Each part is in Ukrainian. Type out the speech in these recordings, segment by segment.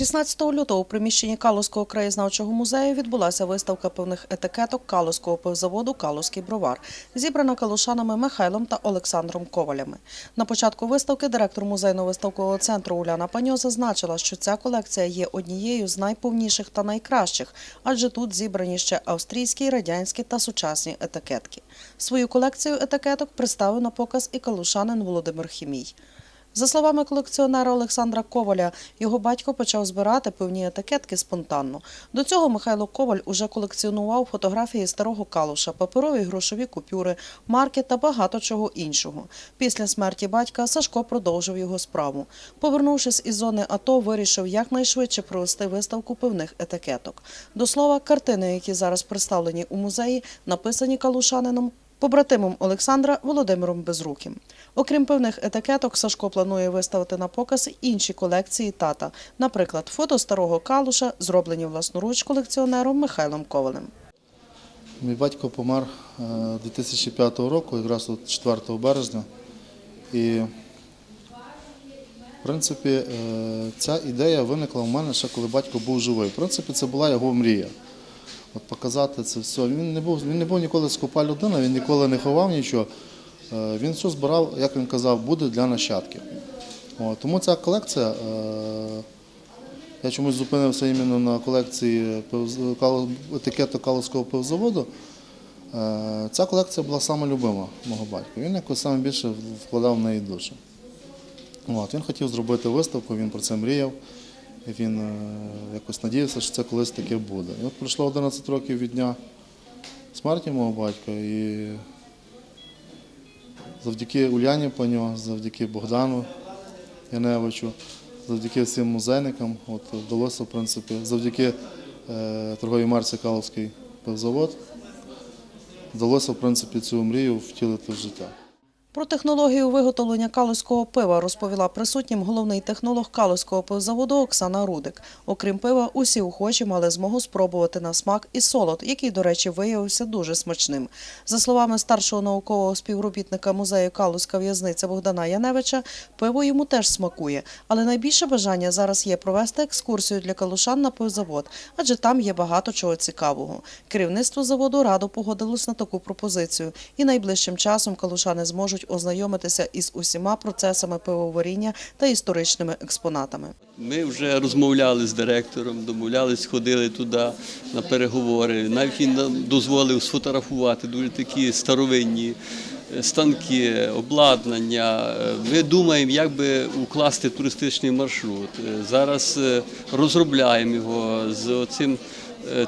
16 лютого у приміщенні Калузького краєзнавчого музею відбулася виставка певних етикеток Калузького пивзаводу Калузький бровар, зібрана калушанами Михайлом та Олександром Ковалями. На початку виставки директор музейно-виставкового центру Уляна Паньо зазначила, що ця колекція є однією з найповніших та найкращих, адже тут зібрані ще австрійські, радянські та сучасні етикетки. Свою колекцію етикеток представив на показ і калушанин Володимир Хімій. За словами колекціонера Олександра Коваля, його батько почав збирати певні етикетки спонтанно. До цього Михайло Коваль уже колекціонував фотографії старого калуша, паперові грошові купюри, марки та багато чого іншого. Після смерті батька Сашко продовжив його справу. Повернувшись із зони АТО, вирішив якнайшвидше провести виставку певних етикеток. До слова, картини, які зараз представлені у музеї, написані калушанином побратимом Олександра Володимиром Безруким. Окрім певних етикеток, Сашко планує виставити на показ інші колекції тата, наприклад, фото старого калуша, зроблені власноруч колекціонером Михайлом Ковалем. Мій батько помер е, 2005 року, якраз от 4 березня. І, в принципі, е, ця ідея виникла в мене ще коли батько був живий. В принципі, це була його мрія. От показати це все. Він не був, він не був ніколи скупа людина, він ніколи не ховав нічого. Е, Він все збирав, як він казав, буде для нащадків. От, тому ця колекція. е, я чомусь зупинився іменно на колекції етикету Калузького пивзаводу. Е, Ця колекція була саме любима мого батька. Він якось саме більше вкладав в неї душу. От, він хотів зробити виставку, він про це мріяв. Він е, якось надіявся, що це колись таке буде. І от пройшло 11 років від дня смерті мого батька, і завдяки Уляні Паньо, завдяки Богдану Яневичу, завдяки всім музейникам от, вдалося, в принципі, завдяки е, торговій марці Каловський пивзавод, вдалося, в принципі, цю мрію втілити в життя. Про технологію виготовлення калузького пива розповіла присутнім головний технолог калузького пивзаводу Оксана Рудик. Окрім пива, усі охочі мали змогу спробувати на смак і солод, який, до речі, виявився дуже смачним. За словами старшого наукового співробітника музею Калузька в'язниця Богдана Яневича, пиво йому теж смакує, але найбільше бажання зараз є провести екскурсію для калушан на пивзавод, адже там є багато чого цікавого. Керівництво заводу радо погодилось на таку пропозицію, і найближчим часом калушани зможуть ознайомитися із усіма процесами пивоваріння та історичними експонатами. Ми вже розмовляли з директором, домовлялись, ходили туди на переговори. Навіть він нам дозволив сфотографувати дуже такі старовинні е, станки, обладнання. Ми думаємо, як би укласти туристичний маршрут. Е, Зараз е, розробляємо його з цим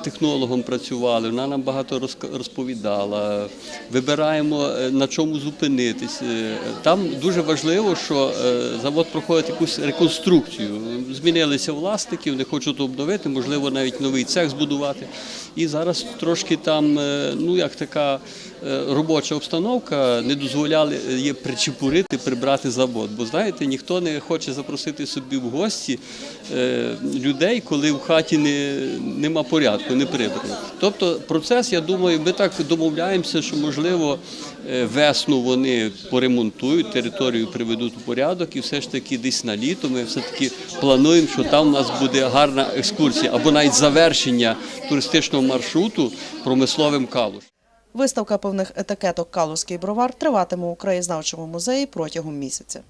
технологом працювали, вона нам багато розповідала. Вибираємо е, на чому зупинитись. Е, Там дуже важливо, що е, завод проходить якусь реконструкцію. Змінилися власники, вони хочуть обновити, можливо, навіть новий цех збудувати. І зараз трошки там, е, ну як така е, робоча обстановка, не дозволяли е, є причепурити, прибрати завод. Бо знаєте, ніхто не хоче запросити собі в гості е, людей, коли в хаті не, нема порядку, не прибрано. Тобто процес, я думаю, ми так домовляємося, що можливо е, весну вони поремонтують, територію приведуть у порядок, і все ж таки десь на літо ми все таки плануємо, що там у нас буде гарна екскурсія або навіть завершення туристичного маршруту промисловим калуш. Виставка певних етикеток Калузький бровар триватиме у краєзнавчому музеї протягом місяця.